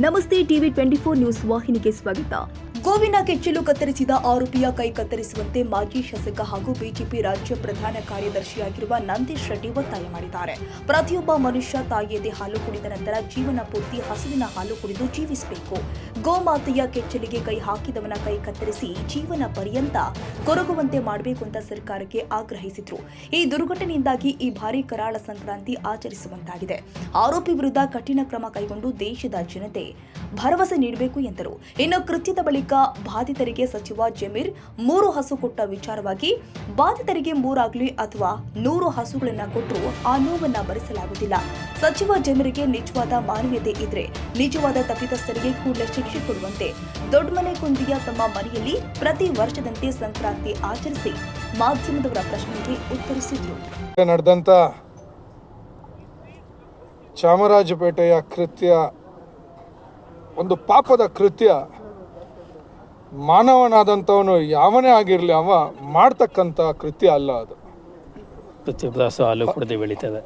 नमस्ते TV 24 news वाहि के स्वागत। ಗೋವಿನ ಕೆಚ್ಚಲು ಕತ್ತರಿಸಿದ ಆರೋಪಿಯ ಕೈ ಕತ್ತರಿಸುವಂತೆ ಮಾಜಿ ಶಾಸಕ ಹಾಗೂ ಬಿಜೆಪಿ ರಾಜ್ಯ ಪ್ರಧಾನ ಕಾರ್ಯದರ್ಶಿಯಾಗಿರುವ ನಂದೀಶ್ ರೆಡ್ಡಿ ಒತ್ತಾಯ ಮಾಡಿದ್ದಾರೆ. ಪ್ರತಿಯೊಬ್ಬ ಮನುಷ್ಯ ತಾಯಿಯದೇ ಹಾಲು ಕುಡಿದ ನಂತರ ಜೀವನ ಪೂರ್ತಿ ಹಸುವಿನ ಹಾಲು ಕುಡಿದು ಜೀವಿಸಬೇಕು. ಗೋಮಾತೆಯ ಕೆಚ್ಚಲಿಗೆ ಕೈ ಹಾಕಿದವನ ಕೈ ಕತ್ತರಿಸಿ ಜೀವನ ಪರ್ಯಂತ ಕೊರಗುವಂತೆ ಮಾಡಬೇಕು ಅಂತ ಸರ್ಕಾರಕ್ಕೆ ಆಗ್ರಹಿಸಿದ್ರು. ಈ ದುರ್ಘಟನೆಯಿಂದಾಗಿ ಈ ಭಾರಿ ಕರಾಳ ಸಂಕ್ರಾಂತಿ ಆಚರಿಸುವಂತಾಗಿದೆ. ಆರೋಪಿ ವಿರುದ್ಧ ಕಠಿಣ ಕ್ರಮ ಕೈಗೊಂಡು ದೇಶದ ಜನತೆ ಭರವಸೆ ನೀಡಬೇಕು ಎಂದರು. ಇನ್ನು ಕೃತ್ಯದ ಬಳಿಕ ಬಾಧಿತರಿಗೆ ಸಚಿವ ಜಮೀರ್ ಮೂರು ಹಸು ಕೊಟ್ಟ ವಿಚಾರವಾಗಿ ಬಾಧಿತರಿಗೆ ಮೂರಾಗ್ಲಿ ಅಥವಾ ನೂರು ಹಸುಗಳನ್ನ ಕೊಟ್ಟರು ಆ ನೋವನ್ನ ಭರಿಸಲಾಗುವುದಿಲ್ಲ. ಸಚಿವ ಜಮೀರಿಗೆ ನಿಜವಾದ ಮಾನವೀಯತೆ ಇದ್ರೆ ನಿಜವಾದ ತಪ್ಪಿತಸ್ಥರಿಗೆ ಕೂಡಲೇ ಶಿಕ್ಷೆ ಕೊಡುವಂತೆ ದೊಡ್ಡಮನೆ ಕುಂದಿಯ ತಮ್ಮ ಮನೆಯಲ್ಲಿ ಪ್ರತಿ ವರ್ಷದಂತೆ ಸಂಕ್ರಾಂತಿ ಆಚರಿಸಿ ಮಾಧ್ಯಮದವರ ಪ್ರಶ್ನೆಗೆ ಉತ್ತರಿಸಿದ್ರು. ನಡೆದಂತ ಚಾಮರಾಜಪೇಟೆಯ ಕೃತ್ಯ ಒಂದು ಪಾಪದ ಕೃತ್ಯ ಮಾನವನಾದಂಥವನು ಯಾವನೇ ಆಗಿರಲಿ ಅವ ಮಾಡ್ತಕ್ಕಂಥ ಕೃತ್ಯ ಅಲ್ಲ ಅದು. ಹಾಲು ಕುಡಿದು ಬೆಳೀತದೆ.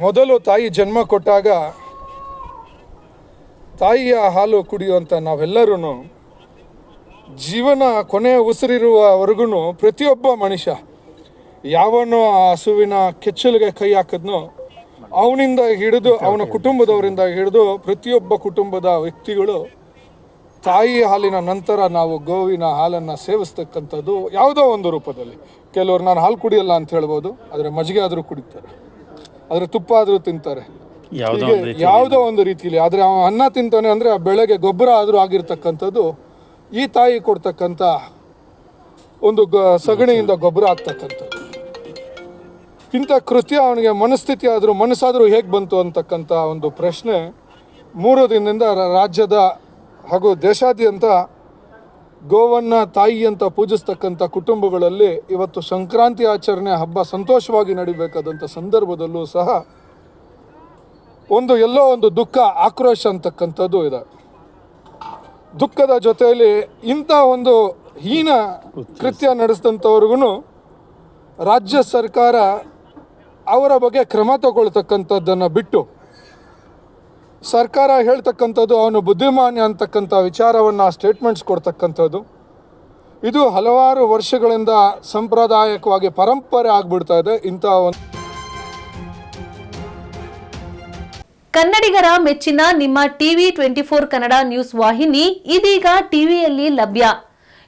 ಮೊದಲು ತಾಯಿ ಜನ್ಮ ಕೊಟ್ಟಾಗ ತಾಯಿಯ ಹಾಲು ಕುಡಿಯುವಂಥ ನಾವೆಲ್ಲರೂ ಜೀವನ ಕೊನೆಯ ಉಸಿರಿರುವವರೆಗೂ ಪ್ರತಿಯೊಬ್ಬ ಮನುಷ್ಯ ಯಾವನು ಆ ಹಸುವಿನ ಕೆಚ್ಚಲಿಗೆ ಕೈ ಹಾಕಿದ್ನೋ ಅವನಿಂದ ಹಿಡಿದು ಅವನ ಕುಟುಂಬದವರಿಂದ ಹಿಡಿದು ಪ್ರತಿಯೊಬ್ಬ ಕುಟುಂಬದ ವ್ಯಕ್ತಿಗಳು ತಾಯಿ ಹಾಲಿನ ನಂತರ ನಾವು ಗೋವಿನ ಹಾಲನ್ನು ಸೇವಿಸ್ತಕ್ಕಂಥದ್ದು ಯಾವುದೋ ಒಂದು ರೂಪದಲ್ಲಿ. ಕೆಲವರು ನಾನು ಹಾಲು ಕುಡಿಯಲ್ಲ ಅಂತ ಹೇಳ್ಬೋದು ಆದರೆ ಮಜ್ಜಿಗೆ ಆದರೂ ಕುಡಿತಾರೆ. ಆದರೆ ತುಪ್ಪ ಆದರೂ ತಿಂತಾರೆ. ಯಾವುದೋ ಒಂದು ರೀತಿಯಲ್ಲಿ. ಆದರೆ ಅವನು ಅನ್ನ ತಿಂತಾನೆ ಅಂದರೆ ಆ ಬೆಳೆಗೆ ಗೊಬ್ಬರ ಆದರೂ ಆಗಿರ್ತಕ್ಕಂಥದ್ದು ಈ ತಾಯಿ ಕೊಡ್ತಕ್ಕಂಥ ಒಂದು ಗ ಸಗಣಿಯಿಂದ ಗೊಬ್ಬರ ಆಗ್ತಕ್ಕಂಥದ್ದು. ಇಂಥ ಕೃತ್ಯ ಅವನಿಗೆ ಮನಸ್ಥಿತಿ ಆದರೂ ಮನಸ್ಸಾದರೂ ಹೇಗೆ ಬಂತು ಅಂತಕ್ಕಂಥ ಒಂದು ಪ್ರಶ್ನೆ ಮೂರು ದಿನದಿಂದ ರಾಜ್ಯದ ಹಾಗೂ ದೇಶಾದ್ಯಂತ ಗೋವನ್ನು ತಾಯಿ ಅಂತ ಪೂಜಿಸ್ತಕ್ಕಂಥ ಕುಟುಂಬಗಳಲ್ಲಿ ಇವತ್ತು ಸಂಕ್ರಾಂತಿ ಆಚರಣೆ ಹಬ್ಬ ಸಂತೋಷವಾಗಿ ನಡಿಬೇಕಾದಂಥ ಸಂದರ್ಭದಲ್ಲೂ ಸಹ ಒಂದು ಎಲ್ಲೋ ಒಂದು ದುಃಖ, ಆಕ್ರೋಶ ಅಂತಕ್ಕಂಥದ್ದು ಇದೆ. ದುಃಖದ ಜೊತೆಯಲ್ಲಿ ಇಂಥ ಒಂದು ಹೀನ ಕೃತ್ಯ ನಡೆಸಿದಂಥವ್ರಿಗೂ ರಾಜ್ಯ ಸರ್ಕಾರ ಅವರ ಬಗ್ಗೆ ಕ್ರಮ ತಗೊಳ್ತಕ್ಕಂಥದ್ದನ್ನು ಬಿಟ್ಟು ಸರ್ಕಾರ ಹೇಳ್ತಕ್ಕಂಥದ್ದು ಅವನು ಬುದ್ಧಿಮಾನ್ಯ ಅಂತಕ್ಕಂಥ ವಿಚಾರವನ್ನು ಸ್ಟೇಟ್ಮೆಂಟ್ಸ್ ಕೊಡ್ತಕ್ಕಂಥದ್ದು. ಇದು ಹಲವಾರು ವರ್ಷಗಳಿಂದ ಸಂಪ್ರದಾಯಕವಾಗಿ ಪರಂಪರೆ ಆಗ್ಬಿಡ್ತಾ ಇದೆ, ಇಂಥ ಒಂದು ಕನ್ನಡಿಗರ ಮೆಚ್ಚಿನ ನಿಮ್ಮ TV twenty four Kannada news ವಾಹಿನಿ ಇದೀಗ ಟಿವಿಯಲ್ಲಿ ಲಭ್ಯ.